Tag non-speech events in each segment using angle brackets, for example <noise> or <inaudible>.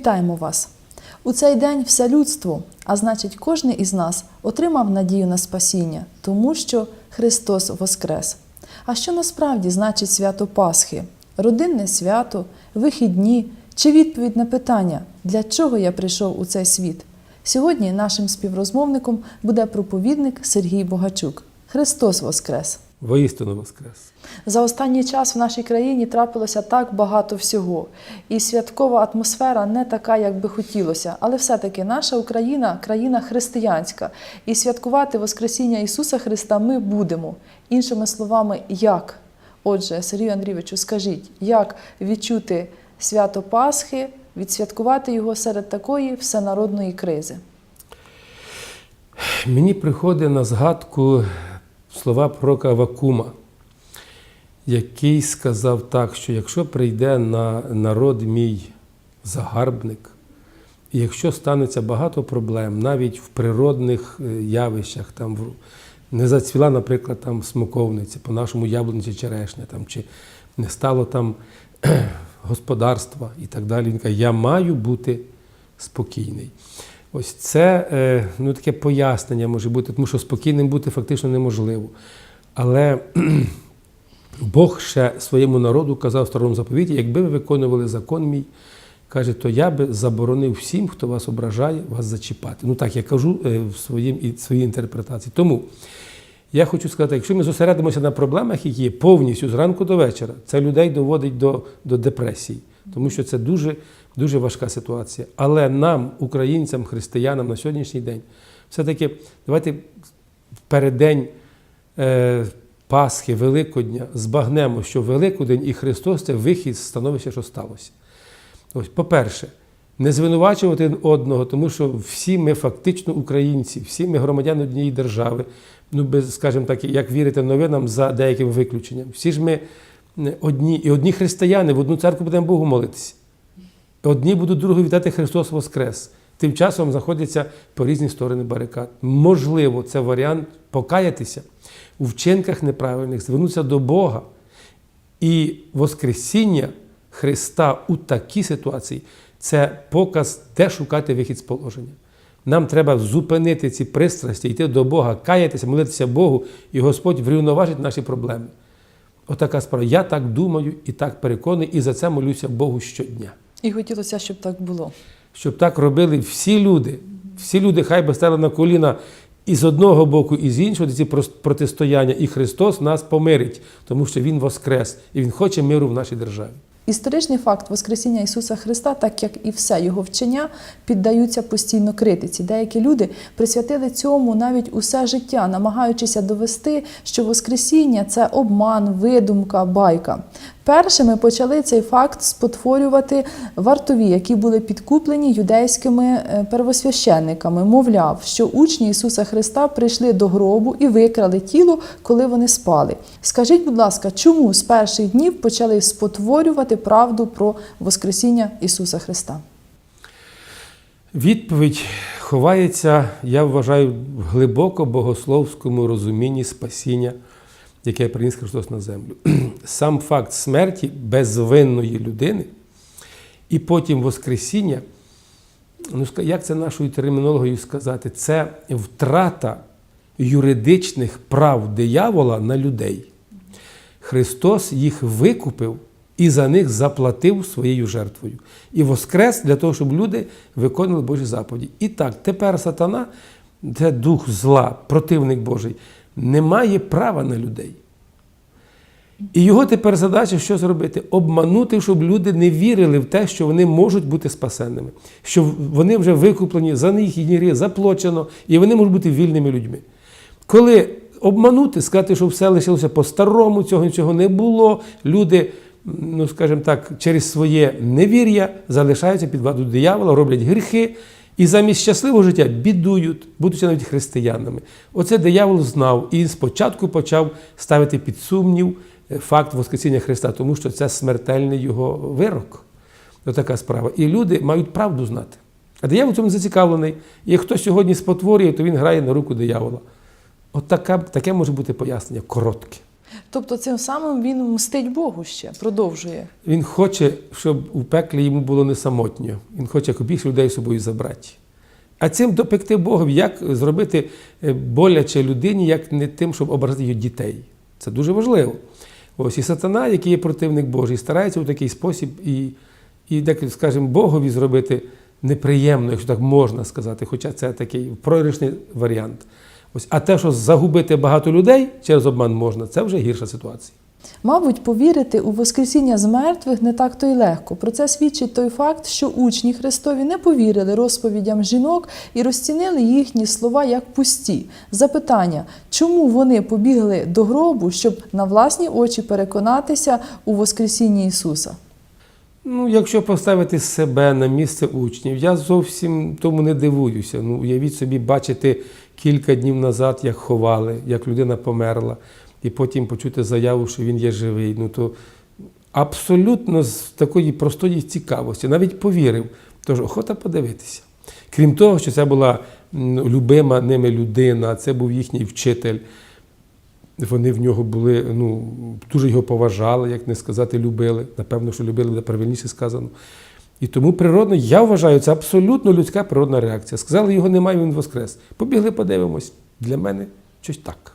Вітаємо вас! У цей день все людство, а значить, кожен із нас отримав надію на спасіння, тому що Христос Воскрес. А що насправді значить свято Пасхи? Родинне свято, вихідні чи відповідь на питання, для чого я прийшов у цей світ? Сьогодні нашим співрозмовником буде проповідник Сергій Богачук. Христос Воскрес! Воістину Воскрес. За останній час в нашій країні трапилося так багато всього, і святкова атмосфера не така, як би хотілося. Але все-таки наша Україна країна християнська, і святкувати Воскресіння Ісуса Христа ми будемо. Іншими словами, як? Отже, Сергію Андрійовичу, скажіть, як відчути свято Пасхи, відсвяткувати його серед такої всенародної кризи? Мені приходить на згадку слова пророка Авакума, який сказав так, що якщо прийде на народ мій загарбник, і якщо станеться багато проблем, навіть в природних е, явищах, там не зацвіла, наприклад, там смоковниця, по-нашому яблуниці черешня, там, чи не стало там <clears throat> господарства і так далі. Він каже, я маю бути спокійний. Ось це е, ну, таке пояснення може бути, тому що спокійним бути фактично неможливо. Але <clears throat> Бог ще своєму народу казав в старому заповіті, якби ви виконували закон мій, каже, то я би заборонив всім, хто вас ображає, вас зачіпати. Ну так я кажу е, в своїм, своїй інтерпретації. Тому я хочу сказати, якщо ми зосередимося на проблемах, які є повністю зранку до вечора, це людей доводить до, до депресії, тому що це дуже, дуже важка ситуація. Але нам, українцям, християнам на сьогоднішній день, все-таки давайте в переддень е, Пасхи, Великодня збагнемо, що Великодень і Христос це вихід з становища, що сталося. Ось, по-перше, не звинувачувати одного, тому що всі ми фактично українці, всі ми громадяни однієї держави. Ну, без, скажімо так, як вірити новинам за деяким виключенням. Всі ж ми одні, і одні християни, в одну церкву будемо Богу молитися. Одні будуть другу вітати Христос Воскрес. Тим часом знаходяться по різні сторони барикад. Можливо, це варіант покаятися у вчинках неправильних, звернутися до Бога. І Воскресіння Христа у такій ситуації це показ, де шукати вихід з положення. Нам треба зупинити ці пристрасті, йти до Бога, каятися, молитися Богу, і Господь врівноважить наші проблеми. Отака справа. Я так думаю і так переконаний, і за це молюся Богу щодня. І хотілося, щоб так було. Щоб так робили всі люди. Всі люди хай би стали на коліна і з одного боку, і з іншого ці протистояння. І Христос нас помирить, тому що Він воскрес, і Він хоче миру в нашій державі. Історичний факт Воскресіння Ісуса Христа, так як і все його вчення, піддаються постійно критиці. Деякі люди присвятили цьому навіть усе життя, намагаючися довести, що Воскресіння це обман, видумка, байка. Першими почали цей факт спотворювати вартові, які були підкуплені юдейськими е, первосвященниками. Мовляв, що учні Ісуса Христа прийшли до гробу і викрали тіло, коли вони спали. Скажіть, будь ласка, чому з перших днів почали спотворювати правду про Воскресіння Ісуса Христа? Відповідь ховається, я вважаю, в глибоко богословському розумінні спасіння, яке приніс Христос на землю. <clears throat> Сам факт смерті безвинної людини і потім Воскресіння, ну як це нашою термінологією сказати, це втрата юридичних прав диявола на людей. Христос їх викупив і за них заплатив своєю жертвою. І воскрес для того, щоб люди виконували Божі заповіді. І так, тепер сатана, це дух зла, противник Божий, не має права на людей. І його тепер задача що зробити? Обманути, щоб люди не вірили в те, що вони можуть бути спасенними, що вони вже викуплені, за них їхні заплачено, і вони можуть бути вільними людьми. Коли обманути, сказати, що все лишилося по-старому, цього нічого не було, люди, ну скажімо так, через своє невір'я залишаються під владу диявола, роблять гріхи. І замість щасливого життя бідують, будучи навіть християнами. Оце диявол знав і спочатку почав ставити під сумнів е, факт Воскресіння Христа, тому що це смертельний його вирок. Ось справа. І люди мають правду знати. А диявол цьому зацікавлений. І хто сьогодні спотворює, то він грає на руку диявола. От така, таке може бути пояснення коротке. Тобто цим самим він мстить Богу ще, продовжує. Він хоче, щоб у пеклі йому було не самотньо. Він хоче більше людей з собою забрати. А цим допекти Богові, як зробити е, боляче людині, як не тим, щоб образити її дітей. Це дуже важливо. Ось і сатана, який є противник Божий, старається у такий спосіб і, і так, скажімо, Богові зробити неприємно, якщо так можна сказати, хоча це такий програшний варіант. Ось, а те, що загубити багато людей через обман можна, це вже гірша ситуація. Мабуть, повірити у Воскресіння з мертвих не так то й легко. Про це свідчить той факт, що учні Христові не повірили розповідям жінок і розцінили їхні слова як пусті. Запитання, чому вони побігли до гробу, щоб на власні очі переконатися у Воскресінні Ісуса? Ну, якщо поставити себе на місце учнів, я зовсім тому не дивуюся. Ну, уявіть собі, бачити кілька днів назад, як ховали, як людина померла, і потім почути заяву, що він є живий. Ну то абсолютно з такої простої цікавості, навіть повірив, тож охота подивитися. Крім того, що це була любима ними людина, це був їхній вчитель. Вони в нього були, ну, дуже його поважали, як не сказати, любили. Напевно, що любили, буде правильніше сказано. І тому природно, я вважаю, це абсолютно людська природна реакція. Сказали, його немає, він воскрес. Побігли, подивимось. Для мене щось так.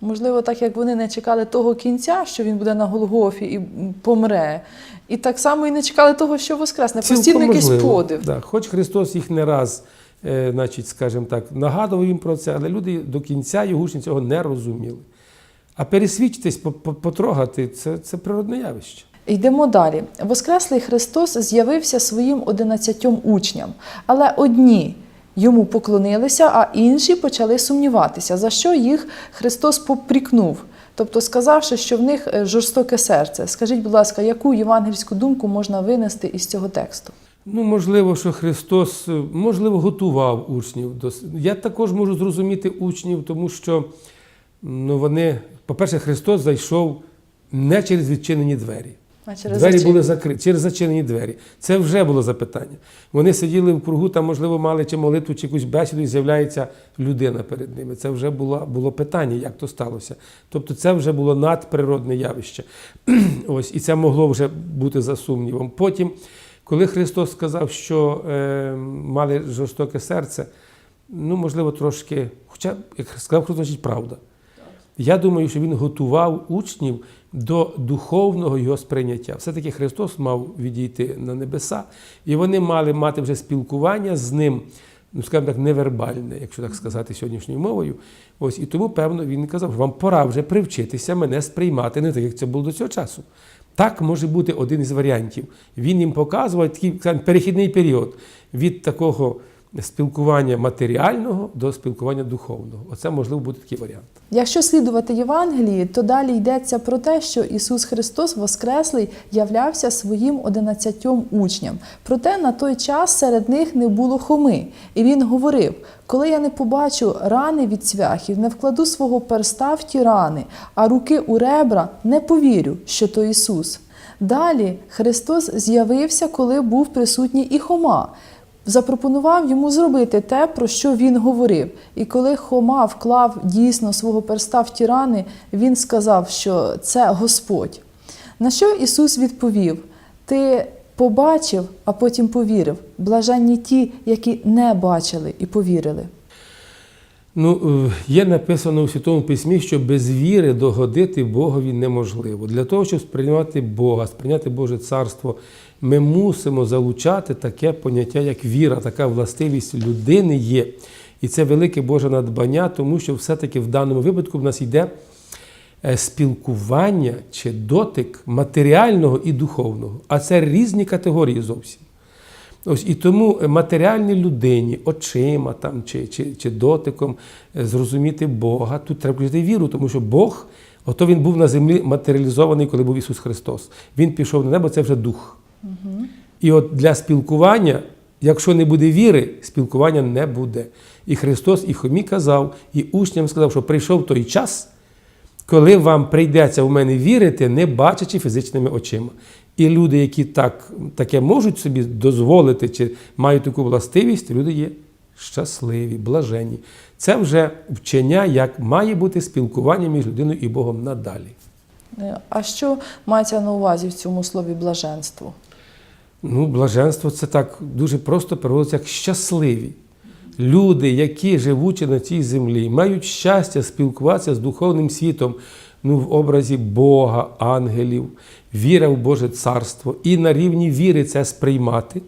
Можливо, так як вони не чекали того кінця, що він буде на Голгофі і помре, і так само і не чекали того, що воскресне. Постійно якийсь подив. Да. Хоч Христос їх не раз, е, значить, скажімо так, нагадував їм про це, але люди до кінця його учні цього не розуміли. А пересвідчитись, по- по- потрогати це, це природне явище. Йдемо далі. Воскреслий Христос з'явився своїм одинадцятьом учням, але одні йому поклонилися, а інші почали сумніватися, за що їх Христос попрікнув, тобто сказавши, що в них е, жорстоке серце. Скажіть, будь ласка, яку євангельську думку можна винести із цього тексту? Ну, можливо, що Христос, е, можливо, готував учнів. Я також можу зрозуміти учнів, тому що ну, вони, по-перше, Христос зайшов не через відчинені двері. А через двері зачинення? були закриті через зачинені двері. Це вже було запитання. Вони сиділи в кругу, там, можливо, мали чи молитву, чи якусь бесіду, і з'являється людина перед ними. Це вже було, було питання, як то сталося. Тобто, це вже було надприродне явище. <clears throat> Ось, і це могло вже бути за сумнівом. Потім, коли Христос сказав, що е, мали жорстоке серце, ну, можливо, трошки, хоча, як сказав Христос, значить правда. Я думаю, що він готував учнів до духовного його сприйняття. Все-таки Христос мав відійти на небеса, і вони мали мати вже спілкування з ним, ну скажімо так, невербальне, якщо так сказати, сьогоднішньою мовою. Ось і тому, певно, він казав, що вам пора вже привчитися мене сприймати, не так, як це було до цього часу. Так може бути один із варіантів. Він їм показував такий скажімо, перехідний період від такого спілкування матеріального до спілкування духовного. Оце можливо бути такий варіант. Якщо слідувати Євангелії, то далі йдеться про те, що Ісус Христос Воскреслий являвся своїм одинадцятьом учням. Проте на той час серед них не було хоми. І він говорив: коли я не побачу рани від цвяхів, не вкладу свого перста в ті рани, а руки у ребра, не повірю, що то Ісус. Далі Христос з'явився, коли був присутній і Хома. Запропонував йому зробити те, про що він говорив. І коли Хома вклав дійсно свого перста в ті рани, він сказав, що це Господь. На що Ісус відповів: Ти побачив, а потім повірив. Блаженні ті, які не бачили і повірили. Ну, е, є написано у Святому Письмі, що без віри догодити Богові неможливо. Для того, щоб сприйняти Бога, сприйняти Боже Царство, ми мусимо залучати таке поняття, як віра, така властивість людини є. І це велике Боже надбання, тому що все-таки в даному випадку в нас йде е, спілкування чи дотик матеріального і духовного. А це різні категорії зовсім. Ось і тому матеріальній людині, очима там, чи, чи, чи дотиком е, зрозуміти Бога, тут треба включити віру, тому що Бог, ото він був на землі матеріалізований, коли був Ісус Христос. Він пішов на небо, це вже дух. І от для спілкування, якщо не буде віри, спілкування не буде. І Христос і Хомі казав, і учням сказав, що прийшов той час, коли вам прийдеться в мене вірити, не бачачи фізичними очима. І люди, які так, таке можуть собі дозволити чи мають таку властивість, люди є щасливі, блаженні. Це вже вчення, як має бути спілкування між людиною і Богом надалі. Е, А що мається на увазі в цьому слові блаженство? Ну, блаженство це так дуже просто переводиться як щасливі. Люди, які живучи на цій землі, мають щастя спілкуватися з духовним світом ну, в образі Бога, ангелів, віра в Боже царство, і на рівні віри це сприймати.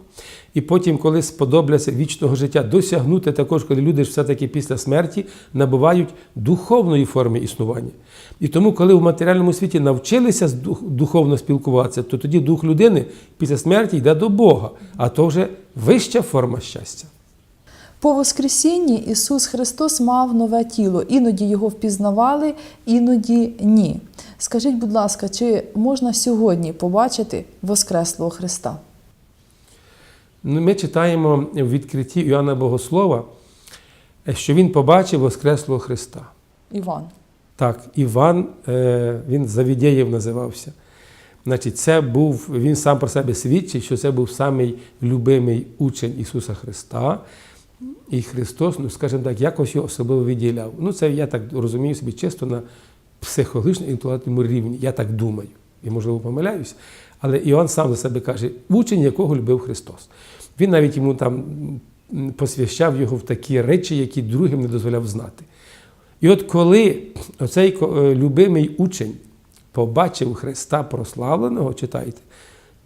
І потім, коли сподобляться вічного життя, досягнути також, коли люди ж все-таки після смерті набувають духовної форми існування. І тому, коли в матеріальному світі навчилися духовно спілкуватися, то тоді дух людини після смерті йде до Бога, а то вже вища форма щастя. По Воскресінні Ісус Христос мав нове тіло. Іноді його впізнавали, іноді ні. Скажіть, будь ласка, чи можна сьогодні побачити Воскреслого Христа? Ну, Ми читаємо в відкритті Іоанна Богослова, що він побачив Воскреслого Христа. Іван. Так, Іван, е, він Завідєєв називався. Значить, це був, він сам про себе свідчить, що це був самий любимий учень Ісуса Христа. І Христос, ну скажімо так, якось його особливо відділяв. Ну, це я так розумію собі чисто на психологічному інтелектуальному рівні. Я так думаю. І, можливо, помиляюсь. Але Іоанн сам за себе каже, учень, якого любив Христос. Він навіть йому там посвящав його в такі речі, які другим не дозволяв знати. І от коли оцей е, любимий учень побачив Христа прославленого, читайте,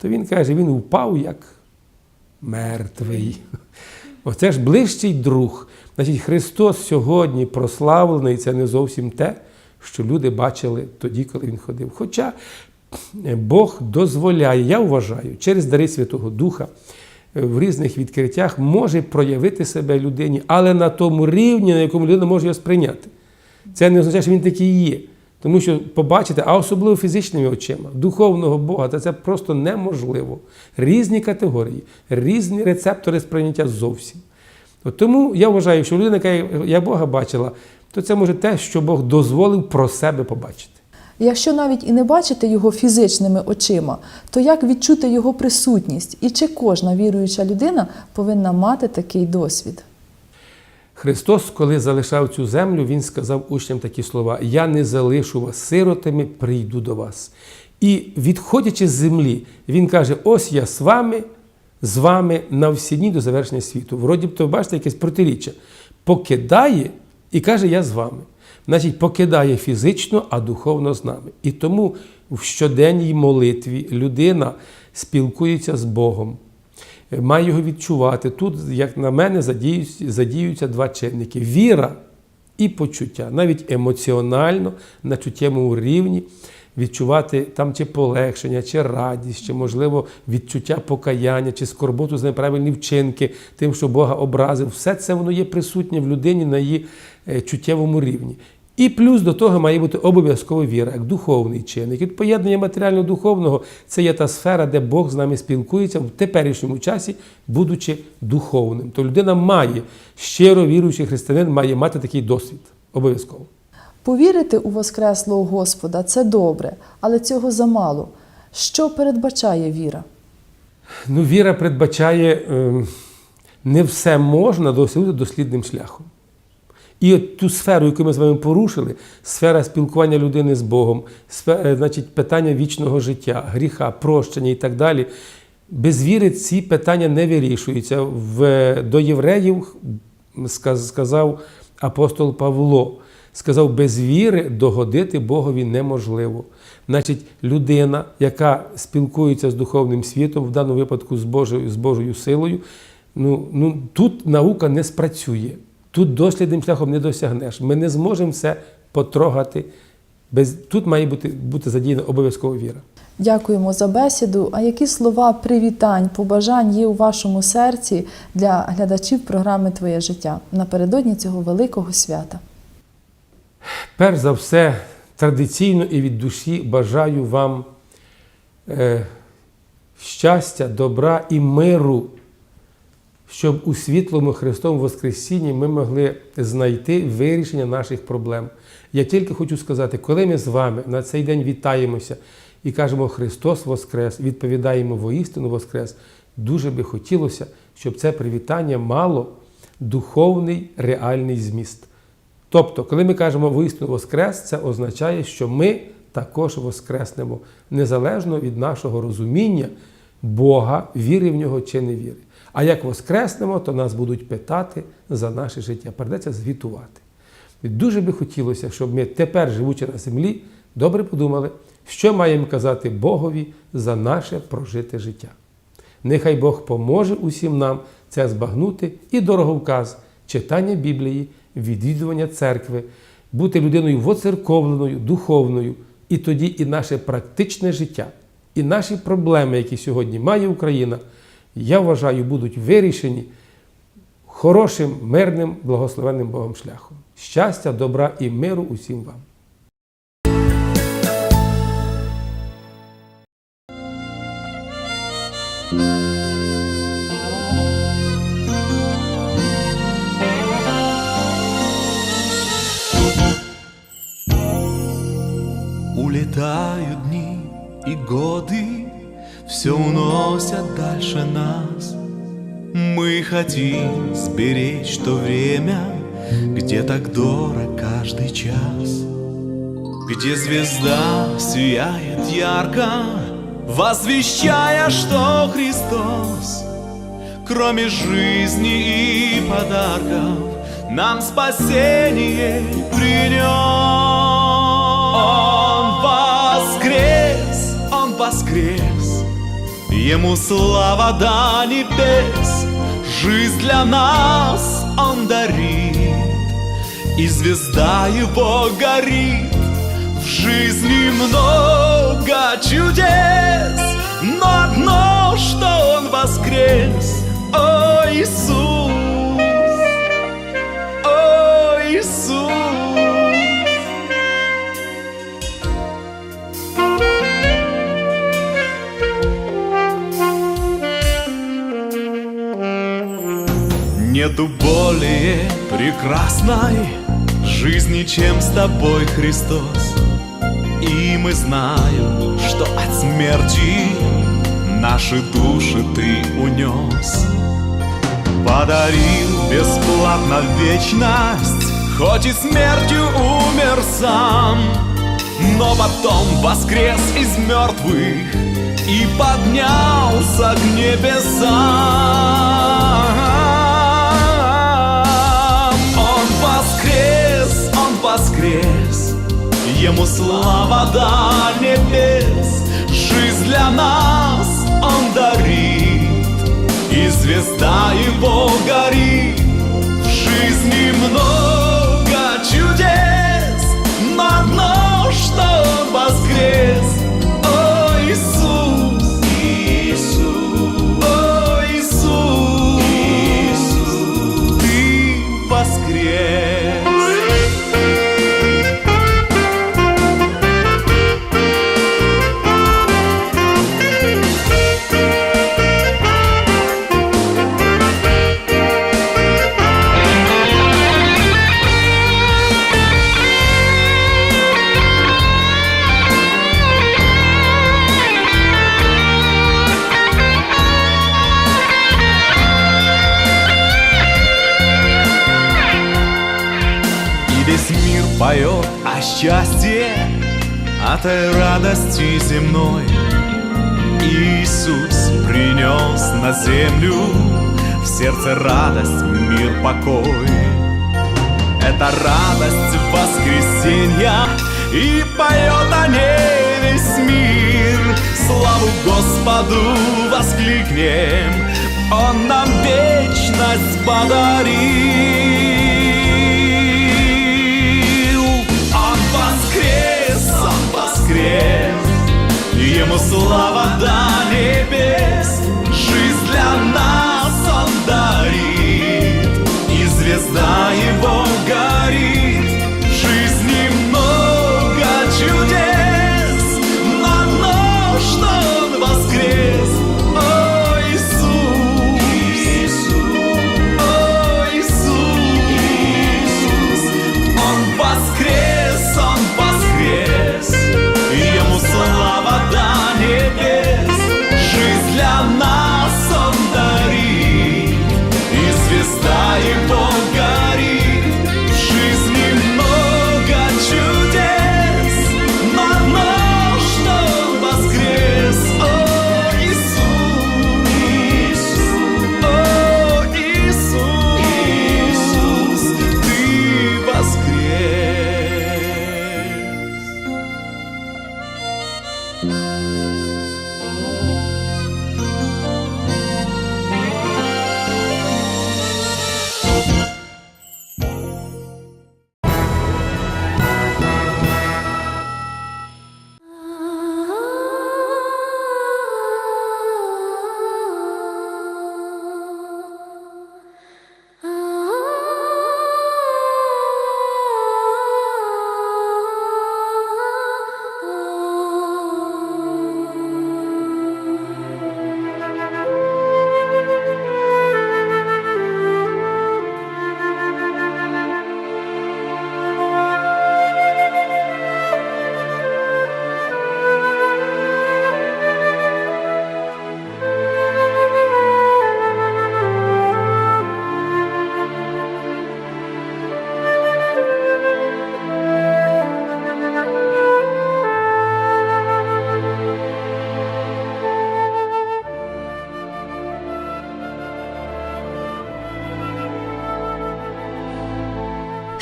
то він каже, він упав як мертвий. Оце ж ближчий друг. Значить, Христос сьогодні прославлений, це не зовсім те, що люди бачили тоді, коли він ходив. Хоча Бог дозволяє, я вважаю, через дари Святого Духа е, в різних відкриттях може проявити себе людині, але на тому рівні, на якому людина може його сприйняти. Це не означає, що він такий є. Тому що побачити, а особливо фізичними очима, духовного Бога, то це просто неможливо. Різні категорії, різні рецептори сприйняття зовсім. От тому я вважаю, що людина, яка я Бога бачила, то це може те, що Бог дозволив про себе побачити. Якщо навіть і не бачити його фізичними очима, то як відчути його присутність? І чи кожна віруюча людина повинна мати такий досвід? Христос, коли залишав цю землю, Він сказав учням такі слова: Я не залишу вас сиротами, прийду до вас. І відходячи з землі, Він каже: Ось я з вами, з вами на всі дні до завершення світу. Вроді б, то бачите, якесь протиріччя. Покидає і каже, я з вами. Значить, покидає фізично, а духовно з нами. І тому в щоденній молитві людина спілкується з Богом має його відчувати. Тут, як на мене, задіються, задіються два чинники: віра і почуття, навіть емоціонально, на чуттєвому рівні. Відчувати там чи полегшення, чи радість, чи, можливо, відчуття покаяння, чи скорботу за неправильні вчинки, тим, що Бога образив. Все це воно є присутнє в людині на її е, чуттєвому рівні. І плюс до того має бути обов'язково віра, як духовний чинник. І поєднання матеріально-духовного це є та сфера, де Бог з нами спілкується в теперішньому часі, будучи духовним. То людина має, щиро віруючий християнин, має мати такий досвід. Обов'язково. Повірити у Воскреслого Господа це добре, але цього замало. Що передбачає віра? Ну, віра передбачає, ем, не все можна досягнути дослідним шляхом. І от ту сферу, яку ми з вами порушили, сфера спілкування людини з Богом, сфера, значить, питання вічного життя, гріха, прощення і так далі. Без віри ці питання не вирішуються. В, до євреїв сказав апостол Павло, сказав, без віри догодити Богові неможливо. Значить, людина, яка спілкується з духовним світом, в даному випадку з Божою, з Божою силою, ну, ну, тут наука не спрацює. Тут дослідним шляхом не досягнеш. Ми не зможемо все потрогати. Без, тут має бути, бути задіяна обов'язково віра. Дякуємо за бесіду. А які слова привітань, побажань є у вашому серці для глядачів програми Твоє життя напередодні цього великого свята? Перш за все, традиційно і від душі бажаю вам е, щастя, добра і миру, щоб у світлому Христовому Воскресінні ми могли знайти вирішення наших проблем. Я тільки хочу сказати, коли ми з вами на цей день вітаємося і кажемо Христос Воскрес, відповідаємо воістину Воскрес, дуже би хотілося, щоб це привітання мало духовний реальний зміст. Тобто, коли ми кажемо воістину Воскрес, це означає, що ми також воскреснемо, незалежно від нашого розуміння Бога, віри в нього чи не віри. А як воскреснемо, то нас будуть питати за наше життя. Придеться звітувати. І дуже би хотілося, щоб ми тепер, живучи на землі, добре подумали, що маємо казати Богові за наше прожите життя. Нехай Бог поможе усім нам це збагнути і дороговказ, читання Біблії, відвідування церкви, бути людиною воцерковленою, духовною, і тоді і наше практичне життя, і наші проблеми, які сьогодні має Україна, я вважаю, будуть вирішені хорошим, мирним, благословенним Богом шляхом. Щастя, добра і миру усім вам. Уносят дальше нас. Мы хотим сберечь то время, где так дорог каждый час. Где звезда сияет ярко, возвещая, что Христос, кроме жизни и подарков, нам спасение принес. Он воскрес, Он воскрес, Ему слава до небес, Жизнь для нас Он дарит, И звезда Его горит. В жизни много чудес, Но одно, что Он воскрес, О Иисус, О Иисус. Нету более прекрасной жизни, чем с тобой, Христос. И мы знаем, что от смерти наши души ты унес. Подарил бесплатно вечность, хоть и смертью умер сам, но потом воскрес из мертвых и поднялся к небесам. Ему слава до небес, жизнь для нас он дарит, и звезда его горит. В жизни много чудес, но одно, что он воскрес. Той радости земной. Иисус принес на землю в сердце радость, мир, покой. Это радость воскресенья и поет о ней весь мир. Славу Господу воскликнем, Он нам вечность подарил. Воскрес, Ему слава до небес,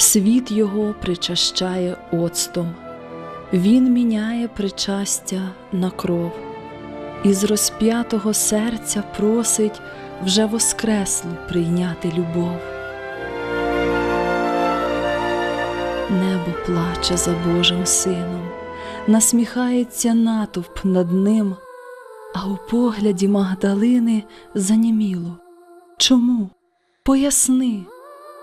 світ його причащає оцтом, він міняє причастя на кров, із розп'ятого серця просить вже воскреслу прийняти любов. Небо плаче за Божим сином, насміхається натовп над ним, а у погляді Магдалини заніміло. Чому? Поясни,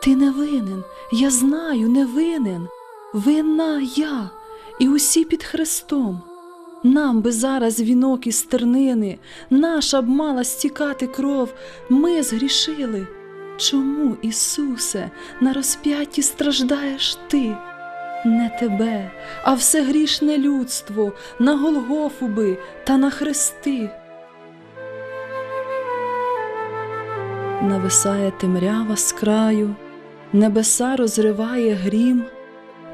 ти не винен, я знаю, не винен. Винна я і усі під Христом. Нам би зараз вінок із тернини, наша б мала стікати кров, ми згрішили. Чому, Ісусе, на розп'ятті страждаєш ти? Не тебе, а все грішне людство, на Голгофу би та на хрести. Нависає темрява з краю, небеса розриває грім,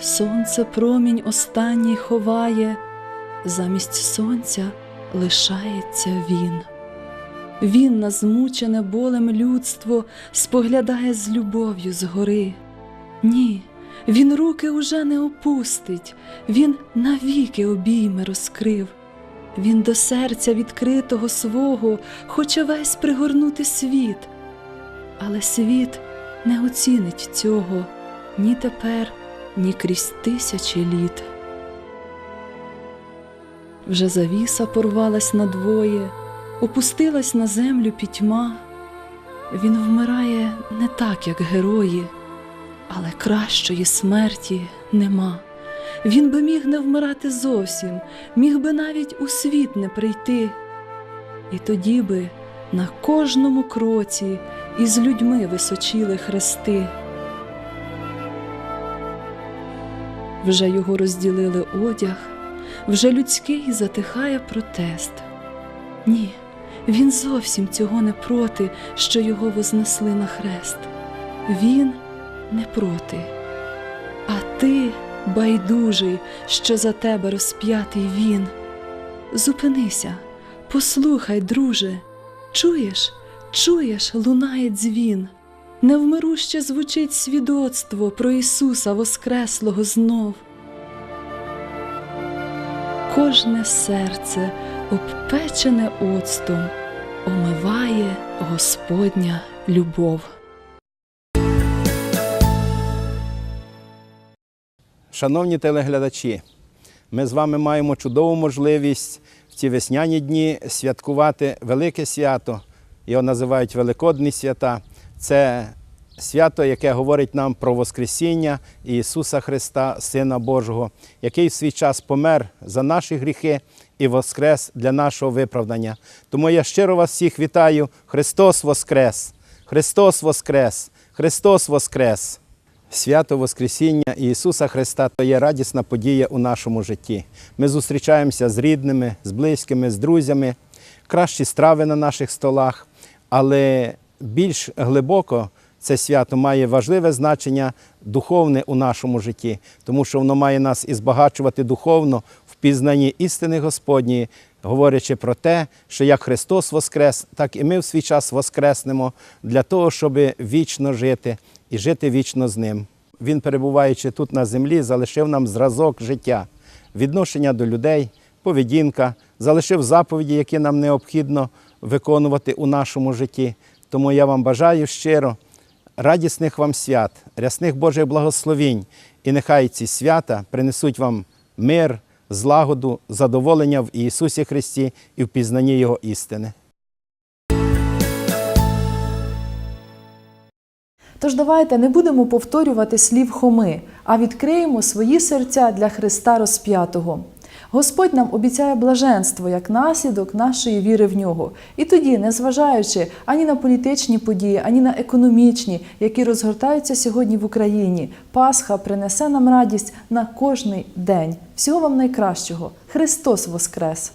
сонце промінь останній ховає, замість сонця лишається він. Він на змучене болем людство споглядає з любов'ю згори. Ні, він руки уже не опустить, він навіки обійми розкрив. Він до серця відкритого свого хоче весь пригорнути світ, але світ не оцінить цього ні тепер, ні крізь тисячі літ. Вже завіса порвалась надвоє, опустилась на землю пітьма. Він вмирає не так, як герої, але кращої смерті нема. Він би міг не вмирати зовсім, міг би навіть у світ не прийти. І тоді би на кожному кроці із людьми височили хрести. Вже його розділили одяг, вже людський затихає протест. Ні, він зовсім цього не проти, що його вознесли на хрест. Він не проти. А ти, байдужий, що за тебе розп'ятий він. Зупинися, послухай, друже, чуєш, чуєш, лунає дзвін. Невмируще звучить свідоцтво про Ісуса Воскреслого знов. Кожне серце, обпечене оцтом, омиває Господня любов. Шановні телеглядачі, ми з вами маємо чудову можливість в ці весняні дні святкувати велике свято. Його називають Великодні свята. Це свято, яке говорить нам про Воскресіння Ісуса Христа, Сина Божого, який в свій час помер за наші гріхи і воскрес для нашого виправдання. Тому я щиро вас всіх вітаю. Христос Воскрес! Христос Воскрес! Христос Воскрес! Свято Воскресіння Ісуса Христа то є радісна подія у нашому житті. Ми зустрічаємося з рідними, з близькими, з друзями, кращі страви на наших столах, але більш глибоко це свято має важливе значення духовне у нашому житті, тому що воно має нас і збагачувати духовно в пізнанні істини Господньої, говорячи про те, що як Христос Воскрес, так і ми в свій час воскреснемо для того, щоб вічно жити і жити вічно з ним. Він, перебуваючи тут на землі, залишив нам зразок життя, відношення до людей, поведінка, залишив заповіді, які нам необхідно виконувати у нашому житті. Тому я вам бажаю щиро радісних вам свят, рясних Божих благословінь, і нехай ці свята принесуть вам мир, злагоду, задоволення в Ісусі Христі і в пізнанні Його істини. Тож давайте не будемо повторювати слів Хоми, а відкриємо свої серця для Христа розп'ятого. Господь нам обіцяє блаженство як наслідок нашої віри в нього. І тоді, незважаючи ані на політичні події, ані на економічні, які розгортаються сьогодні в Україні, Пасха принесе нам радість на кожний день. Всього вам найкращого. Христос Воскрес!